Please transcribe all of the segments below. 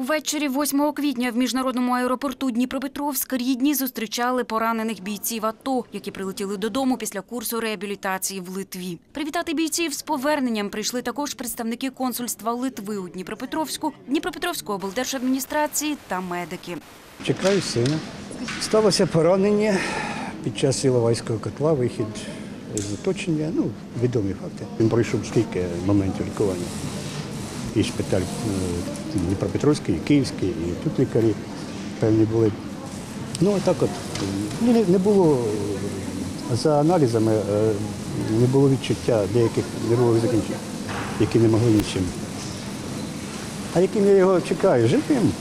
Увечері 8 квітня в міжнародному аеропорту Дніпропетровськ рідні зустрічали поранених бійців АТО, які прилетіли додому після курсу реабілітації в Литві. Привітати бійців з поверненням прийшли також представники консульства Литви у Дніпропетровську, Дніпропетровської облдержадміністрації та медики. Чекаю сина. Сталося поранення під час Іловайського котла, вихід з оточення. Ну, відомі факти. Він пройшов скільки моментів лікування. І шпиталь е, Дніпропетровський, і Київський, і тут лікарі певні були. Ну, отак от. Ну, не, не було е, за аналізами, е, не було відчуття деяких нервових закінчень, які не могли нічим. А яким я його чекаю? Живим.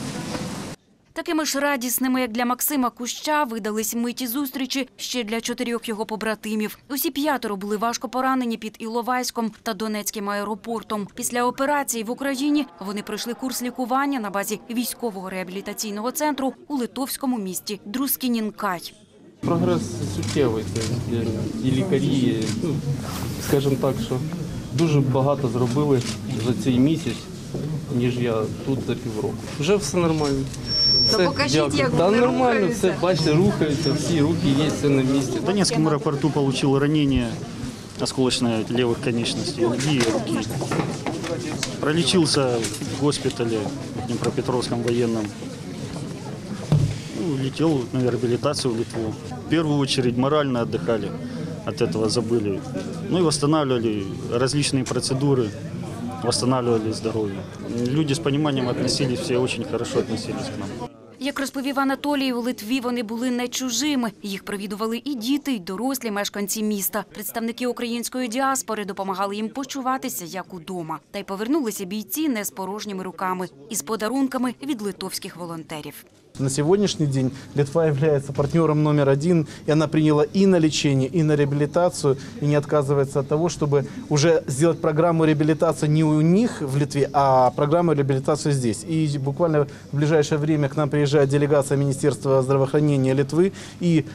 Такими ж радісними, як для Максима Куща, видались миті зустрічі ще для чотирьох його побратимів. Усі п'ятеро були важко поранені під Іловайськом та Донецьким аеропортом. Після операції в Україні вони пройшли курс лікування на базі військового реабілітаційного центру у литовському місті Друскінінкай. Прогрес суттєвий. І лікарі, ну, скажімо так, що дуже багато зробили за цей місяць, ніж я тут за півроку. Вже все нормально. Все, покажіть, дякую. як Та вони нормально, рухаються. все, бачите, рухаються, всі руки є, все на місці. В Донецком аэропорту получил ранение осколочной левых конечностей, ноги и руки. Пролечился в госпитале в Днепропетровском военном. Ну, летел на реабилитацию в Литву. В первую очередь морально отдыхали, от этого забыли. Ну и восстанавливали различные процедуры, восстанавливали здоровье. Люди с пониманием относились, все очень хорошо относились к нам. Як розповів Анатолій, у Литві вони були не чужими. Їх провідували і діти, і дорослі мешканці міста. Представники української діаспори допомагали їм почуватися як удома. Та й повернулися бійці не з порожніми руками, із подарунками від литовських волонтерів. На сегодняшний день Литва является партнером номер один, и она приняла и на лечение, и на реабилитацию, и не отказывается от того, чтобы уже сделать программу реабилитации не у них в Литве, а программу реабилитации здесь. И буквально в ближайшее время к нам приезжает делегация Министерства здравоохранения Литвы, и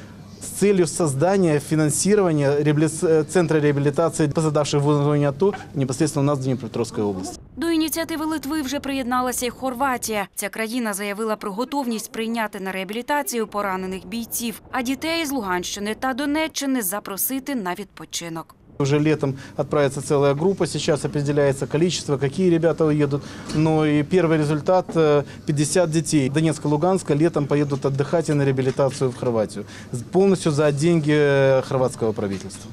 с целью создания, финансирования реабили- центра реабилитации пострадавших в зоне АТО непосредственно у нас в Днепропетровской области. До ініціативи Литви вже приєдналася й Хорватія. Ця країна заявила про готовність прийняти на реабілітацію поранених бійців, а дітей з Луганщини та Донеччини запросити на відпочинок. Уже летом отправится целая группа, сейчас определяется количество, какие ребята уедут. Но и первый результат э, – 50 детей. Донецка, Луганска летом поедут отдыхать и на реабилитацию в Хорватию. Полностью за деньги э, хорватского правительства.